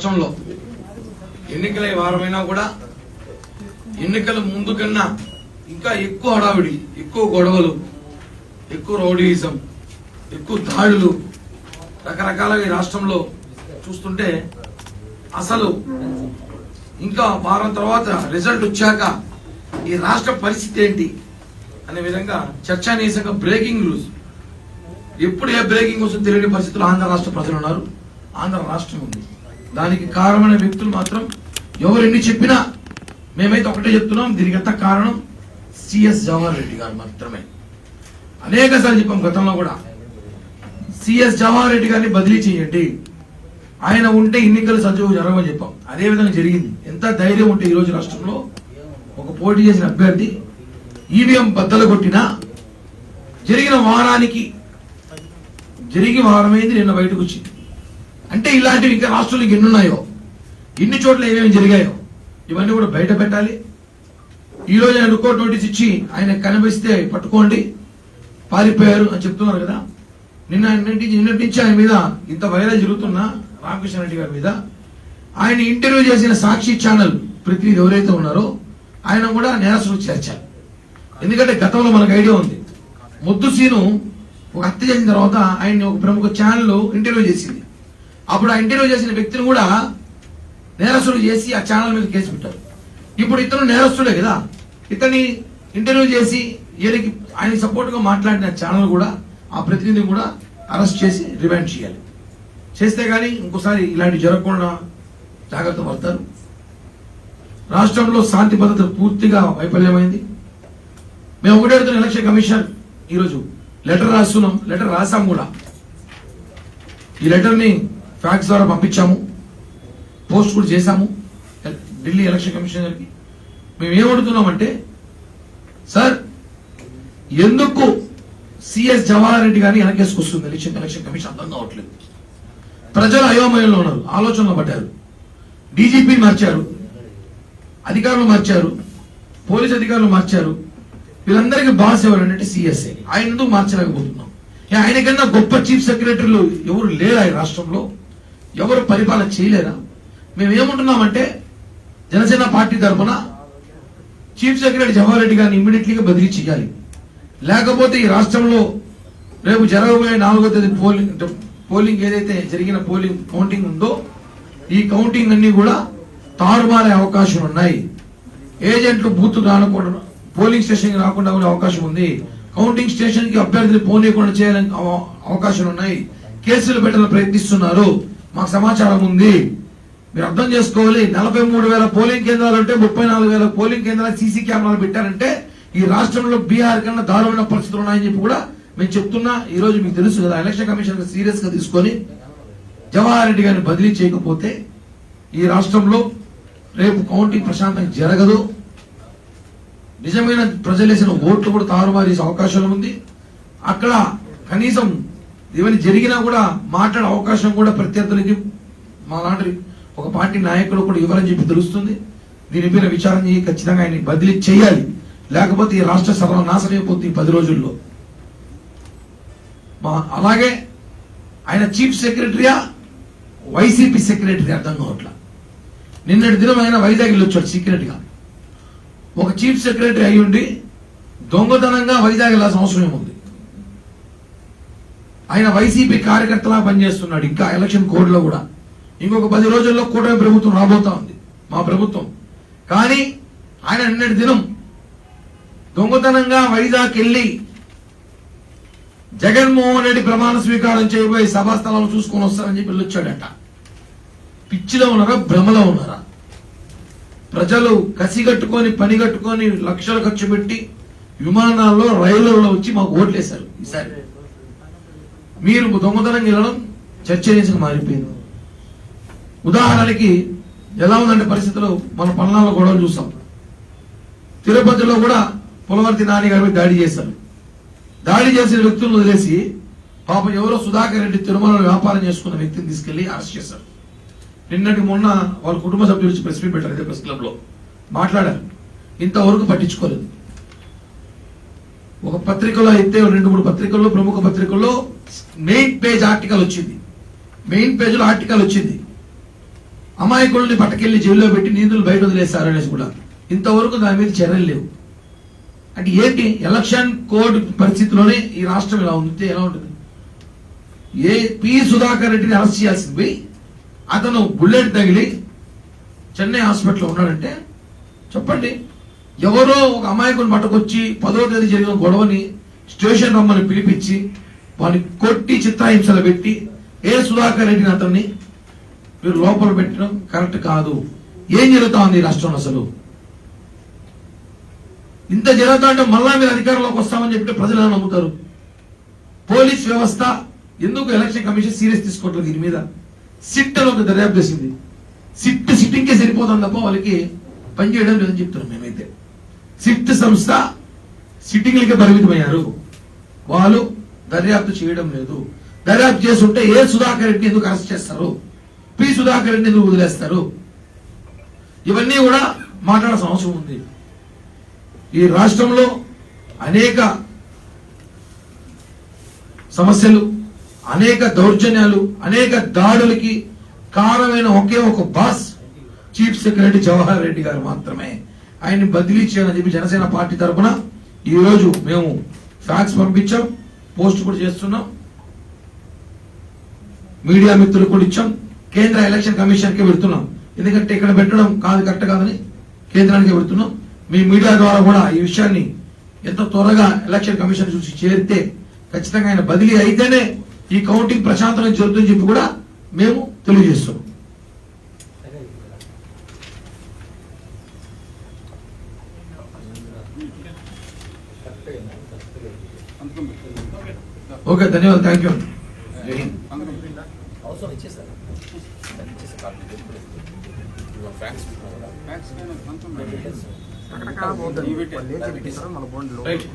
రాష్ట్రంలో ఎన్నికల వారమైనా కూడా ఎన్నికల ముందు కన్నా ఇంకా ఎక్కువ హడావిడి ఎక్కువ గొడవలు ఎక్కువ రౌడీయిజం ఎక్కువ దాడులు రకరకాలుగా ఈ రాష్ట్రంలో చూస్తుంటే అసలు ఇంకా వారం తర్వాత రిజల్ట్ వచ్చాక ఈ రాష్ట్ర పరిస్థితి ఏంటి అనే విధంగా చర్చానీయంగా బ్రేకింగ్ న్యూస్. ఎప్పుడు ఏ బ్రేకింగ్ వస్తుందో తెలియని పరిస్థితుల్లో ఆంధ్ర రాష్ట్ర ప్రజలు ఉన్నారు. ఆంధ్ర రాష్ట్రం ఉంది. దానికి కారణమైన వ్యక్తులు మాత్రం ఎవరెన్ని చెప్పినా మేమైతే ఒకటే చెప్తున్నాం. దీనికి అంతా కారణం? సిఎస్ జవహర్ రెడ్డి గారు మాత్రమే. అనేక సార్లు చెప్పాం గతంలో కూడా. సిఎస్ జవహర్ రెడ్డి గారిని బదిలీ చేయండి. ఆయన ఉంటే ఎన్నికలు సజీవం జరగమని చెప్పాం. అదే విధంగా జరిగింది. ఎంత ధైర్యం ఉంటే ఈ రోజు రాష్ట్రంలో ఒక పోటీ చేసిన అభ్యర్థి ఈవీఎం బద్దలు కొట్టినా జరిగిన వారానికి జరిగి వారమైంది నిన్న బయటకు వచ్చింది. అంటే ఇలాంటివి ఇంకా రాష్ట్రంలో ఎన్ని ఉన్నాయో? ఇన్ని చోట్ల ఏమేమి జరిగాయో? ఇవన్నీ కూడా బయట పెట్టాలి. ఈ రోజు ఆయన రికార్డ్ నోటీస్ ఇచ్చి ఆయన కనిపిస్తే పట్టుకోండి. పారిపోయారు అని చెప్తున్నారు కదా. నిన్న నిన్నటి నిన్నటి నుంచి ఆయన మీద ఇంత వైరల్ జరుగుతున్న రామకృష్ణ రెడ్డి గారి మీద ఆయన ఇంటర్వ్యూ చేసిన సాక్షి ఛానల్ ప్రతినిధి ఎవరైతే ఉన్నారో ఆయన కూడా నేరస్తులు చేర్చారు ఎందుకంటే గతంలో మనకు ఐడియా ఉంది. ముద్దు సీను ఒక హత్య చేసిన తర్వాత ఆయన్ని ఒక ప్రముఖ ఛానల్ ఇంటర్వ్యూ చేసింది. అప్పుడు ఆ ఇంటర్వ్యూ చేసిన వ్యక్తిని కూడా నేరస్తుడు చేసి ఆ ఛానల్ మీద కేసు పెట్టారు. ఇప్పుడు ఇతను నేరస్తుడే కదా. ఇతని ఇంటర్వ్యూ చేసి ఈయనకి ఆయన సపోర్ట్గా మాట్లాడిన ఛానల్ కూడా ఆ ప్రతినిధిని కూడా అరెస్ట్ చేసి రిమాండ్ చేయాలి. చేస్తే కానీ ఇంకోసారి ఇలాంటి జరగకుండా జాగ్రత్త పడతారు. రాష్ట్రంలో శాంతి భద్రత పూర్తిగా వైఫల్యమైంది. మేము ఒకటే అడుగుతున్న ఎలక్షన్ కమిషన్ ఈరోజు లెటర్ రాస్తున్నాం లెటర్ రాసాం కూడా. ఈ లెటర్ని ఫ్యాక్స్ ద్వారా పంపించాము. పోస్ట్ కూడా చేశాము. ఢిల్లీ ఎలక్షన్ కమిషనర్కి. మేము ఏమడుగుతున్నామంటే సార్ ఎందుకు సిఎస్ జవహర్ రెడ్డి గారిని వెనకేసుకొస్తుంది ఎలక్షన్ ఎలక్షన్ కమిషన్ అర్థం కావట్లేదు. ప్రజలు అయోమయంలో ఉన్నారు. ఆలోచనలో పడ్డారు. డీజీపీని మార్చారు. అధికారులు మార్చారు. పోలీస్ అధికారులు మార్చారు. వీళ్ళందరికీ బాస్ ఎవరంటే సిఎస్ఏ ఆయన ఎందుకు మార్చలేకపోతున్నాం? ఆయన ఆయనకన్నా గొప్ప చీఫ్ సెక్రటరీలు ఎవరు లేరు ఆయన రాష్ట్రంలో. ఎవరు పరిపాలన చేయలేరా? మేము ఏముంటున్నామంటే జనసేన పార్టీ తరఫున చీఫ్ సెక్రటరీ జవహర్ రెడ్డి గారిని ఇమ్మీడియట్లీగా బదిలీ చేయాలి. లేకపోతే ఈ రాష్ట్రంలో రేపు జరగబోయే నాలుగో తేదీ పోలింగ్ పోలింగ్ ఏదైతే జరిగిన పోలింగ్ కౌంటింగ్ ఉందో ఈ కౌంటింగ్ అన్ని కూడా తారుమారే అవకాశం ఉన్నాయి. ఏజెంట్లు బూత్ రానకుండా పోలింగ్ స్టేషన్కి రాకుండా ఉండే అవకాశం ఉంది. కౌంటింగ్ స్టేషన్కి అభ్యర్థిని పోనీయకుండా చేయాలని అవకాశాలు ఉన్నాయి. కేసులు పెట్టాలని ప్రయత్నిస్తున్నారు. మాకు సమాచారం ఉంది. మీరు అర్థం చేసుకోవాలి నలభై మూడు వేల పోలింగ్ కేంద్రాలు ఉంటే ముప్పై నాలుగు వేల పోలింగ్ కేంద్రాలు సీసీ కెమెరాలు పెట్టారంటే ఈ రాష్ట్రంలో బీహార్ కన్నా దారుణమైన పరిస్థితులు ఉన్నాయని చెప్పి కూడా మేము చెప్తున్నా. ఈ రోజు మీకు తెలుసు కదా ఎలక్షన్ కమిషన్ సీరియస్గా తీసుకొని జవహర్ రెడ్డి గారిని బదిలీ చేయకపోతే ఈ రాష్ట్రంలో రేపు కౌంటింగ్ ప్రశాంతంగా జరగదు. నిజమైన ప్రజలేసిన ఓట్లు కూడా తారుమారేసే అవకాశం ఉంది. అక్కడ కనీసం ఏమైనా జరిగినా కూడా మాట్లాడే అవకాశం కూడా ప్రత్యర్థులకి మా లాంటి ఒక పార్టీ నాయకులు కూడా ఇవ్వాలని చెప్పి తెలుస్తుంది. దీనిపైన విచారణ చేయి ఖచ్చితంగా ఆయన బదిలీ చేయాలి. లేకపోతే ఈ రాష్ట్ర సర్వనాశనం అయిపోతుంది పది రోజుల్లో. మా అలాగే ఆయన చీఫ్ సెక్రటరీయా? వైసీపీ సెక్రటరీ అర్థం కావట్లా? నిన్నటి దినం ఆయన వైజాగ్ వెళ్ళొచ్చాడు సీక్రెట్గా. ఒక చీఫ్ సెక్రటరీ అయి ఉండి దొంగతనంగా వైజాగ్ వెళ్ళాల్సిన అవసరం ఏముంది? ఆయన వైసీపీ కార్యకర్తలా పనిచేస్తున్నాడు ఇంకా ఎలక్షన్ కోడ్లో కూడా. ఇంకొక పది రోజుల్లో కూటమి ప్రభుత్వం రాబోతా ఉంది మా ప్రభుత్వం. కానీ ఆయన నిన్నటి దినం దొంగతనంగా వైజాగ్ వెళ్ళి జగన్మోహన్ రెడ్డి ప్రమాణ స్వీకారం చేయబోయే సభాస్థలాలు చూసుకొని వస్తారని చెప్పి వెళ్ళొచ్చాడట. పిచ్చిలో ఉన్నారా భ్రమలో ఉన్నారా? ప్రజలు కసిగట్టుకొని పని కట్టుకొని లక్షలు ఖర్చు పెట్టి విమానాల్లో రైళ్ళలో వచ్చి మాకు ఓట్లేశారు ఈసారి. మీరు దొంగతనం వెళ్ళడం చర్చనీయంగా మారిపోయింది. ఉదాహరణకి ఎలా ఉందంటే పరిస్థితులు మన పల్నాల్లో గొడవలు చూసాం. తిరుపతిలో కూడా పులవర్తి నాని గారి మీద దాడి చేశారు. దాడి చేసిన వ్యక్తులను వదిలేసి పాపం ఎవరో సుధాకర్ రెడ్డి తిరుమలలో వ్యాపారం చేసుకున్న వ్యక్తిని తీసుకెళ్ళి అరెస్ట్ చేశారు. నిన్నటి మొన్న వాళ్ళ కుటుంబ సభ్యులు వచ్చి ప్రెస్ మీట్ పెట్టారు ఇదే ప్రెస్ క్లబ్లో. మాట్లాడారు. ఇంతవరకు పట్టించుకోలేదు. ఒక పత్రికలో అయితే రెండు మూడు పత్రికల్లో ప్రముఖ పత్రికల్లో మెయిన్ పేజ్ ఆర్టికల్ వచ్చింది. మెయిన్ పేజ్లో ఆర్టికల్ వచ్చింది. అమాయకుల్ని పట్టకెళ్ళి జైల్లో పెట్టి నీతులు బయట వదిలేస్తారు అనేసి కూడా. ఇంతవరకు దాని మీద చర్యలు లేవు. అంటే ఏంటి? ఎలక్షన్ కోడ్ పరిస్థితిలోనే ఈ రాష్ట్రం ఇలా ఉంటే ఎలా ఉంటుంది? ఏ పి సుధాకర్ రెడ్డిని అరెస్ట్ చేయాల్సింది పోయి అతను బుల్లెట్ తగిలి చెన్నై హాస్పిటల్లో ఉన్నాడంటే చెప్పండి. ఎవరో ఒక అమాయకుని పట్టుకొచ్చి పదో తేదీ జరిగిన గొడవని స్టేషన్ రమ్మని పిలిపించి వాడిని కొట్టి చిత్రహింసలు పెట్టి ఏ సుధాకర్ రెడ్డిని అతన్ని మీరు లోపల పెట్టడం కరెక్ట్ కాదు. ఏం జరుగుతా ఉంది రాష్ట్రంలో అసలు? ఇంత జరుగుతా అంటే మళ్ళా మీరు అధికారంలోకి వస్తామని చెప్పి ప్రజలు నమ్ముతారు? పోలీస్ వ్యవస్థ ఎందుకు ఎలక్షన్ కమిషన్ సీరియస్ తీసుకోవట్లేదు దీని మీద? సిట్ అని ఒక దర్యాప్తు చేసింది. సిట్ సిట్టింగ్కే సరిపోతుంది తప్ప వాళ్ళకి పనిచేయడం లేదని చెప్తున్నాం మేమైతే. సిట్ సంస్థ సిట్టింగ్లకే పరిమితమయ్యారు. వాళ్ళు దర్యాప్తు చేయడం లేదు. దర్యాప్తు చేస్తుంటే ఏ సుధాకర్ రెడ్డి ఎందుకు అరెస్ట్ చేస్తారు? పి సుధాకర్ రెడ్డి ఎందుకు వదిలేస్తారు? ఇవన్నీ కూడా మాట్లాడాల్సిన అవసరం ఉంది. ఈ రాష్ట్రంలో అనేక సమస్యలు అనేక దౌర్జన్యాలు అనేక దాడులకి కారణమైన ఒకే ఒక boss chief secretary Jawahar Reddy గారు మాత్రమే. ఆయన్ని బదిలీ చేయాలని చెప్పి జనసేన పార్టీ తరఫున ఈ రోజు మేము ఫ్యాక్స్ పంపించాం పోస్ట్ కూడా చేస్తున్నాం. మీడియా మిత్రులకు కూడా ఇచ్చాం. కేంద్ర ఎలక్షన్ కమిషన్కి పెడుతున్నాం. ఎందుకంటే ఇక్కడ పెట్టడం కాదు కరెక్ట్ కాదని కేంద్రానికి పెడుతున్నాం. మీ మీడియా ద్వారా కూడా ఈ విషయాన్ని ఎంత త్వరగా ఎలక్షన్ కమిషన్ చూసి చేరితే ఖచ్చితంగా ఆయన బదిలీ అయితేనే ఈ కౌంటింగ్ ప్రశాంతంగా జరుగుతుందని చెప్పి కూడా మేము తెలియజేస్తున్నాం. ఓకే ధన్యవాదాలు. థ్యాంక్ యూ అవసరం ఇచ్చేసారు. మన బోర్డులో రైట్